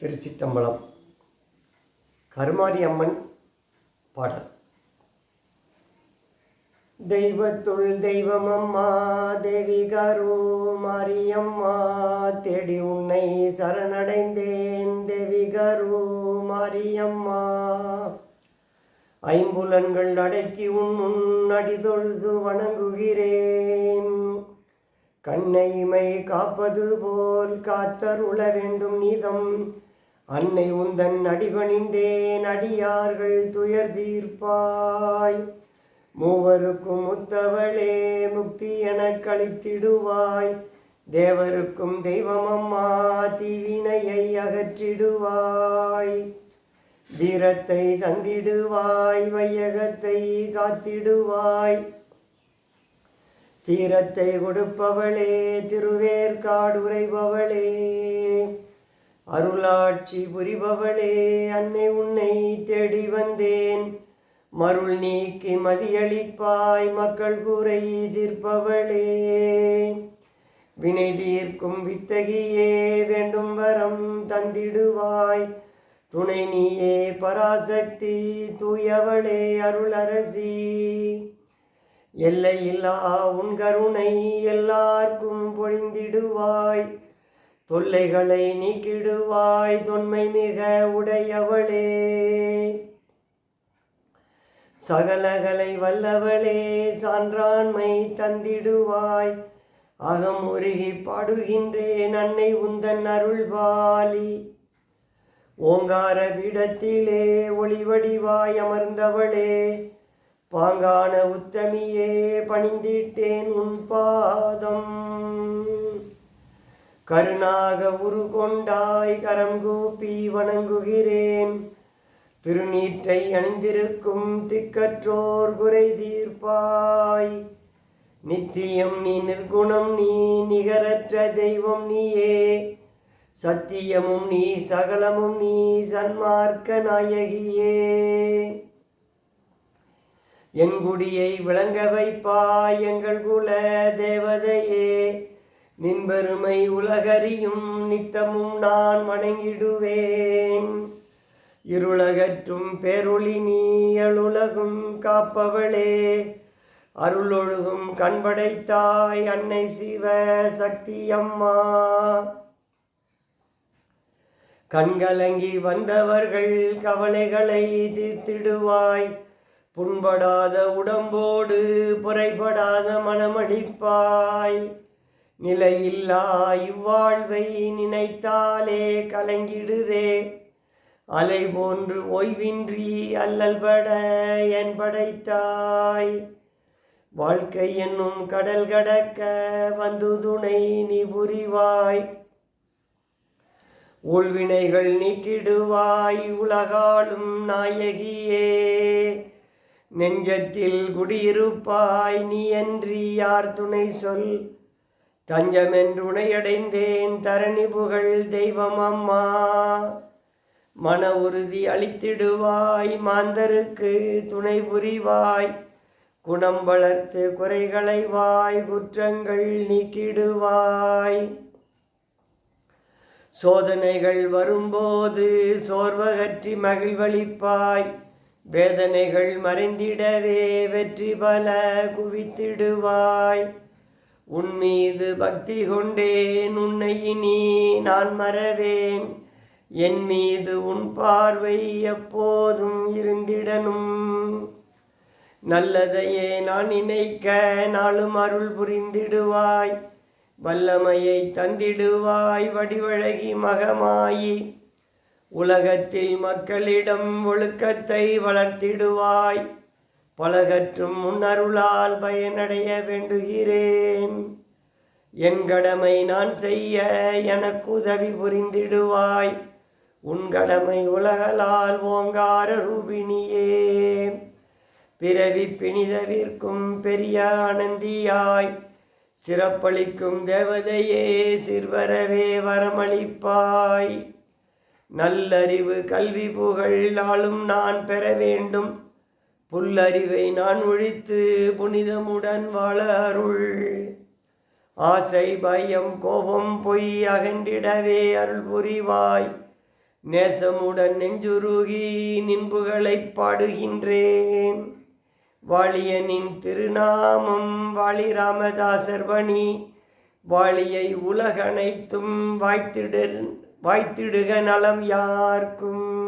திருச்சிட்டம்பலம். கருமாரி அம்மன் பாடல். தெய்வத்துள் தெய்வம் அம்மா தேவி கரு மாரியம்மா தேடி உன்னை சரணடைந்தேன் தேவி கரு மாரியம்மா. ஐம்புலன்கள் அடக்கி உன் முன் அடிதொழுது வணங்குகிறேன். கண்ணைமை காப்பது போல் காத்தருள வேண்டும் நீதம். அன்னை உந்தன் அடிபணிந்தேன் அடியார்கள் துயர் தீர்ப்பாய். மூவருக்கும் முத்தவளே முக்தி எனக் கழித்திடுவாய். தேவருக்கும் தெய்வமம்மா தீவினையை அகற்றிடுவாய். வீரத்தை தந்திடுவாய் வையகத்தை காத்திடுவாய். தீரத்தை கொடுப்பவளே திருவேற்காடு உரைபவளே அருளாட்சி புரிபவளே அன்னை உன்னை தேடி வந்தேன். மருள் நீக்கி மதியளிப்பாய் மக்கள் கூரை தீர்ப்பவளே வினை தீர்க்கும் வித்தகியே வேண்டும் வரம் தந்திடுவாய். துணை நீயே பராசக்தி தூயவளே அருளரசி. எல்லையில்லா உன் கருணை எல்லார்க்கும் பொழிந்திடுவாய். தொல்லைகளை நீக்கிடுவாய் தொன்மை மிக உடையவளே. சகலகளை வல்லவளே சான்றாண்மை தந்திடுவாய். அகம் உருகி பாடுகின்றேன் அன்னை உந்தன் அருள்பாலி ஓங்கார பீடத்திலே ஒளிவடிவாய் அமர்ந்தவளே பாங்கான உத்தமியே பணிந்திட்டேன் உன் பாதம். கருணாக உரு கொண்டாய் கரம் கூப்பி வணங்குகிறேன். திருநீற்றை அணிந்திருக்கும் திக்கற்றோர் குறை தீர்ப்பாய். நித்தியம் நீ நிர்குணம் நீ நிகரற்ற தெய்வம் நீயே. சத்தியமும் நீ சகலமும் நீ சன்மார்க்க நாயகியே. என் குடியை விளங்க வைப்பாய் எங்கள் குல தேவதையே. நின் பெருமை உலகறியும் நித்தமும் நான் வணங்கிடுவேன். இருளகற்றும் பேருளி நீ அழுலகும் காப்பவளே. அருளொழுகும் கண்படைத்தாய் அன்னை சிவ சக்தி அம்மா. கண்கலங்கி வந்தவர்கள் கவலைகளை தீர்த்திடுவாய். புண்படாத உடம்போடு புறைபடாத மனமளிப்பாய். நிலையில்லா இவ்வாழ்வை நினைத்தாலே கலங்கிடுதே. அலை போன்று ஓய்வின்றி அல்லல்பட என் படைத்தாய். வாழ்க்கை என்னும் கடல் கடக்க வந்து துணை நீ புரிவாய். ஊழ்வினைகள் நீக்கிடுவாய் உலகாலும் நாயகியே. நெஞ்சத்தில் குடியிருப்பாய் நீ அன்றி யார் துணை சொல்? தஞ்சமென்றுணையடைந்தேன் தரணி புகழ் தெய்வம் அம்மா. மன உறுதி அளித்திடுவாய் மாந்தருக்கு துணை புரிவாய். குணம் வளர்த்து குறைகளைவாய் குற்றங்கள் நீக்கிடுவாய். சோதனைகள் வரும்போது சோர்வகற்றி மகிழ்வளிப்பாய். வேதனைகள் மறைந்திடவே வெற்றி பல குவித்திடுவாய். உன் மீது பக்தி கொண்டேன் உன்னை இனி நான் மறவேன். என் மீது உன் பார்வை எப்போதும் இருந்திடனும் நல்லதையே நான் நினைக்க நாளும் அருள் புரிந்திடுவாய். வல்லமையை தந்திடுவாய் வடிவழகி மகமாயி. உலகத்தில் மக்களிடம் ஒழுக்கத்தை வளர்த்திடுவாய். பலகற்றும் முன்னருளால் பயனடைய வேண்டுகிறேன். என் கடமை நான் செய்ய எனக்கு உதவி புரிந்திடுவாய். உன் கடமை உலகலால் ஓங்கார ரூபிணியே. பிறவி பிணிதவிற்கும் பெரிய ஆனந்தியாய். சிறப்பளிக்கும் தேவதையே சிறுவரவே வரமளிப்பாய். நல்லறிவு கல்வி புகழ் நாளும் நான் பெற வேண்டும். புல்லறிவை நான் ஒழித்து புனிதமுடன் வாழ அருள். ஆசை பயம் கோபம் பொய் அகன்றிடவே அருள் புரிவாய். நேசமுடன் நெஞ்சுருகி நின்புகளை பாடுகின்றேன். வாழியனின் திருநாமம் வாழி ராமதாசர் பணி வாழியை உலகனைத்தும் வாய்த்திடல் வாய்த்திடுக நலம் யார்க்கும்.